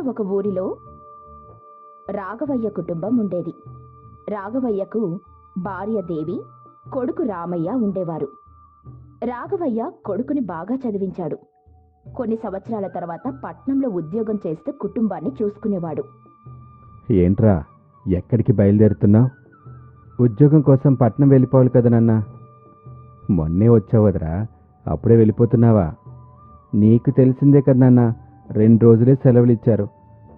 ఒక ఊరిలో రాఘవయ్య కుటుంబం ఉండేది. రాఘవయ్యకు భార్య దేవి కొడుకు రామయ్య ఉండేవారు. రాఘవయ్య కొడుకుని బాగా చదివించాడు. కొన్ని సంవత్సరాల తర్వాత పట్నంలో ఉద్యోగం చేస్తూ కుటుంబాన్ని చూసుకునేవాడు. ఏంట్రా ఎక్కడికి బయలుదేరుతున్నావు? ఉద్యోగం కోసం పట్నం వెళ్ళిపోవాలి కదా నాన్న? మొన్నే వచ్చావదరా అప్పుడే వెళ్ళిపోతున్నావా? నీకు తెలిసిందే కదా నాన్న రెండు రోజులే సెలవులు ఇచ్చారు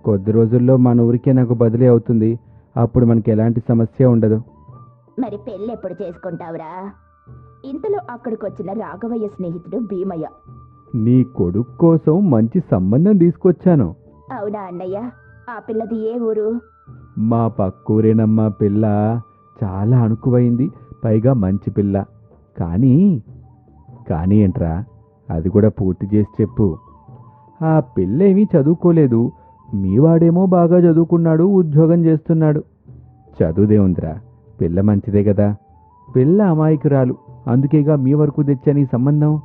కొద్ది రోజుల్లో మన ఊరికే నాకు బదిలీ అవుతుంది. అప్పుడు మనకి ఎలాంటి సమస్య ఉండదు. మరి పెళ్ళి ఎప్పుడు చేసుకుంటావురా? ఇంతలో అక్కడికొచ్చిన రాఘవయ్య స్నేహితుడు భీమయ్య. నీ కొడుకు కోసం మంచి సంబంధం తీసుకొచ్చాను. అవునా అన్నయ్య? ఆ పిల్లది ఏ ఊరు? మా పక్కూరేనమ్మా పిల్ల చాలా అణుకువైంది. పైగా మంచి పిల్ల. కానీ కానీ ఏంట్రా? అది కూడా పూర్తి చేసి చెప్పు. ఆ పిల్ల ఏమీ చదువుకోలేదు. మీవాడేమో బాగా చదువుకున్నాడు ఉద్యోగం చేస్తున్నాడు. చదువుదే ఉందిరా పిల్ల మంచిదే కదా పిల్ల అమాయకురాలు అందుకేగా మీ వరకు తెచ్చాను సంబంధం?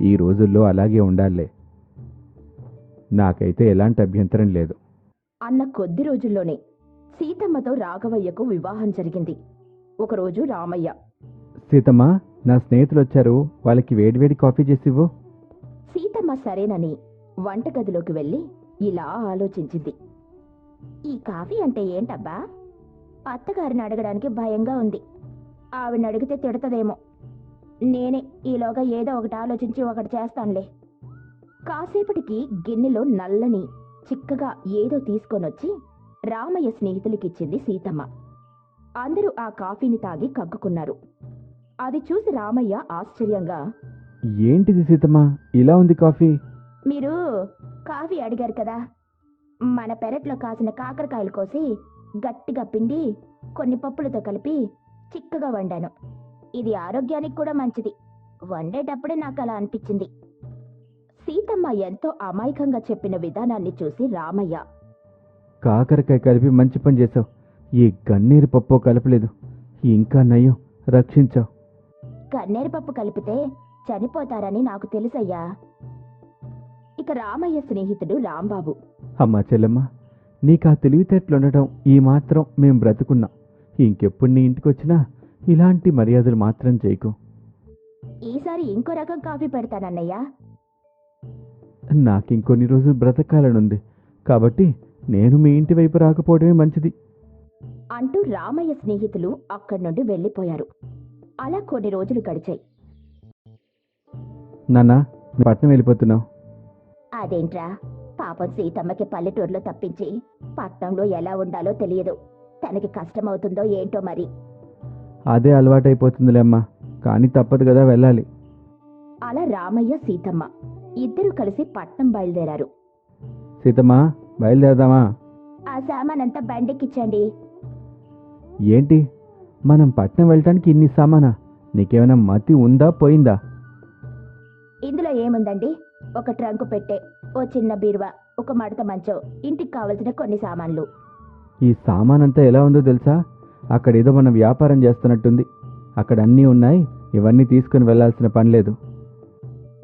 ఈ రోజుల్లో అలాగే ఉండాలే. నాకైతే ఎలాంటి అభ్యంతరం లేదు. అన్న కొద్ది రోజుల్లోనే సీతమ్మతో రాఘవయ్యకు వివాహం జరిగింది. ఒకరోజు రామయ్య సీతమ్మ నా స్నేహితులు వచ్చారు వాళ్ళకి వేడివేడి కాఫీ చేసివ్వు. సీతమ్మ సరేనని వంటగదిలోకి వెళ్ళి ఇలా ఆలోచించింది. ఈ కాఫీ అంటే ఏంటబ్బా? అత్తగారిని అడగడానికి భయంగా ఉంది. ఆవిడని అడిగితే తిడతదేమో. నేనే ఈలోగా ఏదో ఒకటి ఆలోచించి ఒకటి చేస్తానులే. కాసేపటికి గిన్నెలో నల్లని చిక్కగా ఏదో తీసుకొనొచ్చి రామయ్య స్నేహితులకిచ్చింది సీతమ్మ. అందరూ ఆ కాఫీని తాగి కగ్గుకున్నారు అది చూసి రామయ్య ఆశ్చర్యంగా ఏంటిది సీతమ్మ? ఇలా ఉంది కాఫీ? మీరు కాఫీ అడిగారు కదా. మన పెరట్లో కాసిన కాకరకాయలు కోసి గట్టిగా పిండి కొన్ని పప్పులతో కలిపి చిక్కగా వండాను. ఇది ఆరోగ్యానికి కూడా మంచిది. వండేటప్పుడే నాకు అలా అనిపించింది. సీతమ్మ ఎంతో అమాయకంగా చెప్పిన విధానాన్ని చూసి రామయ్య కాకరకాయ కలిపి మంచి పని చేసావు ఈ గన్నేరు పప్పు కలపలేదు. ఇంకా నయం రక్షించావు. గన్నేరు పప్పు కలిపితే చనిపోతారని నాకు తెలుసయ్యా. ఇక రామయ్య స్నేహితుడు రాంబాబు. అమ్మా చెల్లెమ్మ నీకు ఆ తెలివితేటలుండటం ఈ మాత్రం మేం బ్రతుకున్నాం. ఇంకెప్పుడు నీ ఇంటికి వచ్చినా ఇలాంటి మర్యాదలు మాత్రం చేయకు. ఈసారి ఇంకో రకం కాఫీ పెడతానన్నయ్యా. నాకింకొన్ని రోజులు బ్రతకాలనుంది. కాబట్టి నేను మీ ఇంటి వైపు రాకపోవడమే మంచిది. అంటూ రామయ్య స్నేహితులు అక్కడి నుండి వెళ్ళిపోయారు. అలా కొన్ని రోజులు గడిచాయి. నాన్న పట్నం వెళ్ళిపోతున్నావు. అదేంట్రా? పాపం సీతమ్మకి పల్లెటూరులో తప్పించి పట్నంలో ఎలా ఉండాలో తెలియదు. తనకి కష్టమవుతుందో ఏంటో మరి. అదే అలవాటైపోతుందిలే అమ్మా. కానీ తప్పదు కదా వెళ్ళాలి. అలా రామయ్య సీతమ్మ ఇద్దరు కలిసి పట్నం బయలుదేరారు. సీతమ్మ బయలుదేరదామా? ఆ సామానంతా బండెక్కించండి ఏంటి? మనం పట్నం వెళ్ళటానికి ఇన్ని సామానా? నీకేమైనా మతి ఉందా పోయిందా? ఇందులో ఏముందండి? ఒక ట్రంకు పెట్టే ఓ చిన్న బీరువా ఒక మడత మంచం ఇంటికి కావలసిన కొన్ని సామాన్లు. ఈ సామానంతా ఎలా ఉందో తెలుసా? అక్కడ ఏదో మనం వ్యాపారం చేస్తున్నట్టుంది. అక్కడ అన్నీ ఉన్నాయి ఇవన్నీ తీసుకుని వెళ్ళాల్సిన పని లేదు.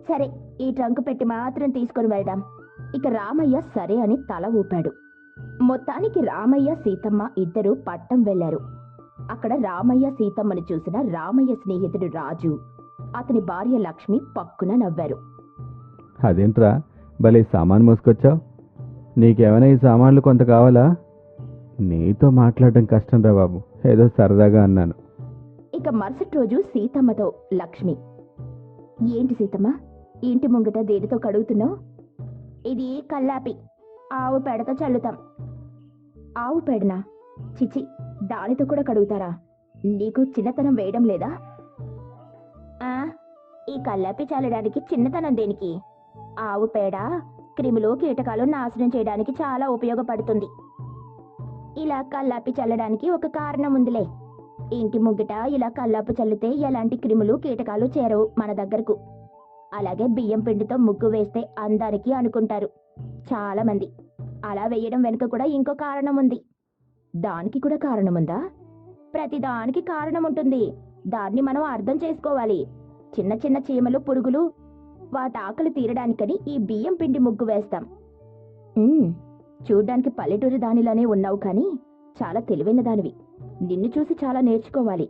సరే ఈ ట్రంకు పెట్టి మాత్రం తీసుకొని వెళ్దాం. ఇక రామయ్య సరే అని తల ఊపాడు. మొత్తానికి రామయ్య సీతమ్మ ఇద్దరు పట్టం వెళ్ళారు అక్కడ రామయ్య సీతమ్మను చూసిన రామయ్య స్నేహితుడు రాజు అతని భార్య లక్ష్మి పక్కున నవ్వారు. అదేంట్రా భలే సామాన్ మోసుకొచ్చావు? నీకేమైనా ఈ సామాన్లు కొంత కావాలా? నీతో మాట్లాడడం కష్టం రా బాబు ఏదో సరదాగా అన్నాను. ఇక మరుసటి రోజు సీతమ్మతో లక్ష్మి ఏంటి సీతమ్మ ఇంటి ముంగట దేనితో కడుగుతున్నావు? ఇది కల్లాపి? ఆవు పేడతో చల్లుతాం. ఆవు పేడనా? చిచి దానితో కూడా కడుగుతారా? నీకు చిన్నతనం వేయడం లేదా? కల్లాపి చల్లడానికి చిన్నతనం దేనికి? ఆవు పేడ క్రిములు కీటకాలు నాశనం చేయడానికి చాలా ఉపయోగపడుతుంది. ఇలా కల్లాపి చల్లడానికి ఒక కారణం ఉందిలే. ఇంటి ముంగిట ఇలా కల్లాపు చల్లితే ఎలాంటి క్రిములు కీటకాలు చేరవు మన దగ్గరకు. అలాగే బియ్యం పిండితో ముగ్గు వేస్తే అందానికి అనుకుంటారు. చాలా మంది. అలా వేయడం వెనుక కూడా ఇంకో కారణం ఉంది. దానికి కూడా కారణం ఉందా? ప్రతి దానికి కారణం ఉంటుంది. దాన్ని మనం అర్థం చేసుకోవాలి. చిన్న చిన్న చీమలు పురుగులు వాటి ఆకలి తీరడానికని ఈ బియ్యం పిండి ముగ్గు వేస్తాం. చూడ్డానికి పల్లెటూరి దానిలానే ఉన్నావు కానీ చాలా తెలివైన దానివి. నిన్ను చూసి చాలా నేర్చుకోవాలి.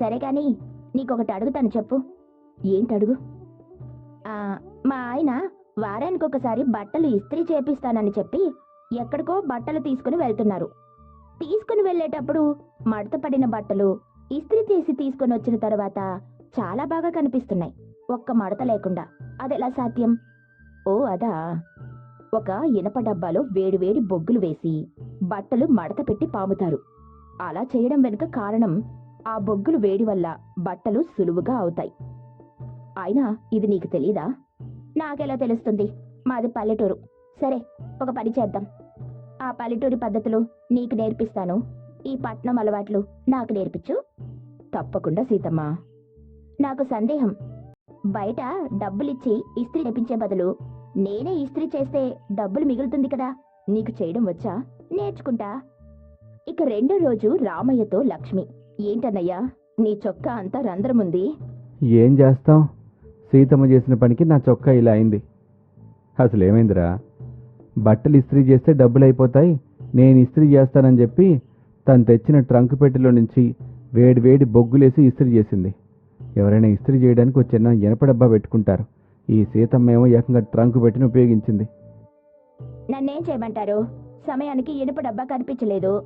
సరే కానీ నీకొకటి అడుగుతాను చెప్పు. ఏంటడుగు మా ఆయన వారానికి ఒకసారి బట్టలు ఇస్త్రీ చేపిస్తానని చెప్పి ఎక్కడికో బట్టలు తీసుకుని వెళ్తున్నారు. తీసుకుని వెళ్ళేటప్పుడు మడత పడిన బట్టలు ఇస్త్రీ చేసి తీసుకుని వచ్చిన తర్వాత చాలా బాగా కనిపిస్తున్నాయి. ఒక్క మడత లేకుండా. అదెలా సాధ్యం? ఓ అదా. ఒక ఇనప డబ్బాలో వేడివేడి బొగ్గులు వేసి బట్టలు మడత పెట్టి పాముతారు. అలా చేయడం వెనుక కారణం ఆ బొగ్గులు వేడి వల్ల బట్టలు సులువుగా అవుతాయి. అయినా ఇది నీకు తెలీదా? నాకెలా తెలుస్తుంది? మాది పల్లెటూరు. సరే ఒక పని చేద్దాం. ఆ పల్లెటూరి పద్ధతులు నీకు నేర్పిస్తాను. ఈ పట్నం అలవాట్లు నాకు నేర్పించు. తప్పకుండా సీతమ్మ. నాకు సందేహం. బయట డబ్బులిచ్చి ఇస్త్రీ తెప్పించే బదులు నేనే ఇస్త్రీ చేస్తే డబ్బులు మిగులుతుంది కదా. నీకు చేయడం వచ్చా? నేర్చుకుంటా. ఇక రెండో రోజు రామయ్యతో లక్ష్మి. ఏంటన్నయ్యా నీ చొక్కా అంతా రంధ్రముంది. ఏం చేస్తాం? సీతమ్మ చేసిన పనికి నా చొక్కా ఇలా అయింది. అసలు ఏమైందిరా బట్టలు ఇస్త్రీ చేస్తే డబ్బులు అయిపోతాయి నేను ఇస్త్రీ చేస్తానని చెప్పి తను తెచ్చిన ట్రంక్ పెట్టెలో నుంచి వేడి వేడి బొగ్గులేసి ఇస్త్రీ చేసింది. ఎవరైనా ఇస్త్రీ చేయడానికి ఒక చిన్న ఎనప డబ్బా పెట్టుకుంటారు. ఈ సీతమ్మ ఏమో ఏకంగా ట్రంక్ పెట్టిన ఉపయోగించింది. నన్నేం చేయమంటారు? సమయానికి ఇనుప డబ్బా కనిపించలేదు.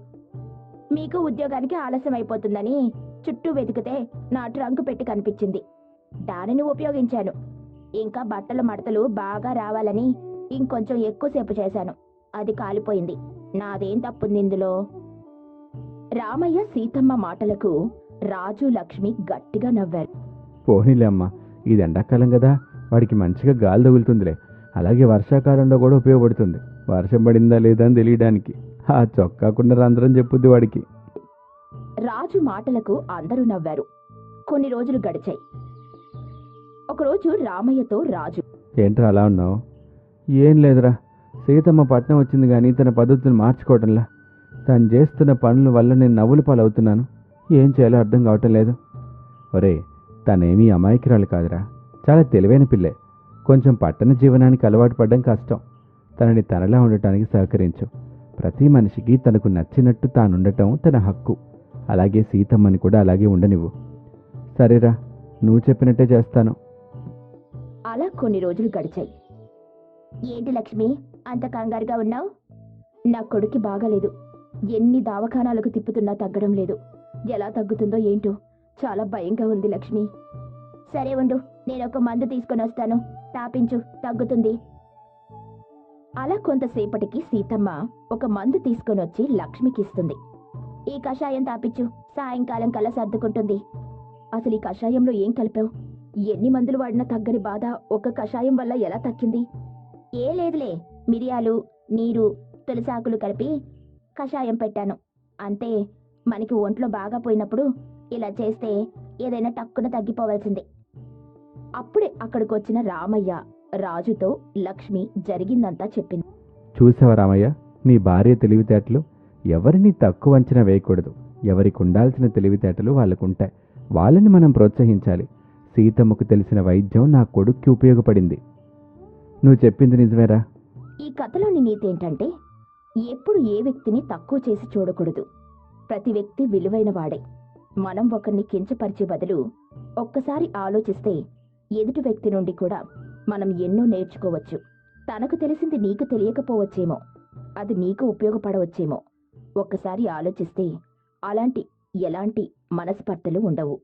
మీకు ఉద్యోగానికి ఆలస్యం అయిపోతుందని చుట్టూ వెతికితే నా ట్రంక్ పెట్టి కనిపించింది. దానిని ఉపయోగించాను. ఇంకా బట్టల మడతలు బాగా రావాలని ఇంకొంచెం ఎక్కువసేపు చేశాను. అది కాలిపోయింది. నాదేం తప్పుంది ఇందులో? రామయ్య సీతమ్మ మాటలకు రాజు లక్ష్మి గట్టిగా నవ్వారు. పోనీలే అమ్మ ఇది ఎండాకాలం కదా వాడికి మంచిగా గాలి తగులుతుందిలే. అలాగే వర్షాకాలంలో కూడా ఉపయోగపడుతుంది. వర్షం పడిందా లేదా అని తెలియడానికి. ఆ చొక్కాకున్న రంధ్రం చెప్పుద్ది వాడికి. రాజు మాటలకు అందరూ నవ్వారు. కొన్ని రోజులు గడిచాయి. ఒకరోజు రామయ్యతో రాజు. ఏంట్రా అలా ఉన్నావు? ఏం లేదురా. సీతమ్మ పట్నం వచ్చింది కానీ తన పద్ధతులు మార్చుకోవటంలా. తను చేస్తున్న పనుల వల్ల నేను నవ్వులు పాలవుతున్నాను. ఏం చేయాలో అర్థం కావటం లేదు. ఒరే తనేమీ అమాయకురాలు కాదురా. చాలా తెలివైన పిల్లే. కొంచెం పట్టణ జీవనానికి అలవాటు పడడం కష్టం. తనని తనలా ఉండటానికి సహకరించు. ప్రతి మనిషికి తనకు నచ్చినట్టు తానుండటం తన హక్కు. అలాగే సీతమ్మని కూడా అలాగే ఉండనివ్వు. సరేరా నువ్వు చెప్పినట్టే చేస్తాను. అలా కొన్ని రోజులు గడిచాయి. ఏంటి లక్ష్మి అంత కంగారుగా ఉన్నావు? నా కొడుక్కి బాగాలేదు. ఎన్ని దావఖానాలకు తిప్పుతున్నా తగ్గడం లేదు. ఎలా తగ్గుతుందో ఏంటో చాలా భయంగా ఉంది లక్ష్మి. సరే ఉండు నేను ఒక మందు తీసుకొని వస్తాను. తాపించు తగ్గుతుంది. అలా కొంతసేపటికి సీతమ్మ ఒక మందు తీసుకొని వచ్చి లక్ష్మికి ఇస్తుంది ఈ కషాయం తాపించు సాయంకాలం కల్లా సర్దుకుంటుంది. అసలు ఈ కషాయంలో ఏం కలిపావు? ఎన్ని మందులు వాడినా తగ్గని బాధ ఒక్క కషాయం వల్ల ఎలా తక్కింది? ఏ లేదులే మిరియాలు నీరు తులసాకులు కలిపి కషాయం పెట్టాను. అంతే మనకి ఒంట్లో బాగా పోయినప్పుడు ఇలా చేస్తే ఏదైనా టక్కున తగ్గిపోవాల్సిందే. అప్పుడే అక్కడికి వచ్చిన రామయ్య రాజుతో లక్ష్మి జరిగిందంతా చెప్పింది. చూసావా రామయ్య నీ భార్య తెలివితేటలు ఎవరిని తక్కువ అంచనా వేయకూడదు. ఎవరికి ఉండాల్సిన తెలివితేటలు వాళ్ళకుంటాయి. వాళ్ళని మనం ప్రోత్సహించాలి. సీతమ్మకు తెలిసిన వైద్యం నా కొడుక్కి ఉపయోగపడింది. నువ్వు చెప్పింది నిజమేరా? ఈ కథలోని నీతి ఏంటంటే ఎప్పుడు ఏ వ్యక్తిని తక్కువ చేసి చూడకూడదు. ప్రతి వ్యక్తి విలువైన వాడే మనం ఒకరిని కించపరిచే బదులు ఒక్కసారి ఆలోచిస్తే ఎదుటి వ్యక్తి నుండి కూడా మనం ఎన్నో నేర్చుకోవచ్చు. తనకు తెలిసింది నీకు తెలియకపోవచ్చేమో అది నీకు ఉపయోగపడవచ్చేమో. ఒక్కసారి ఆలోచిస్తే అలాంటి ఎలాంటి మనస్పర్ధలు ఉండవు.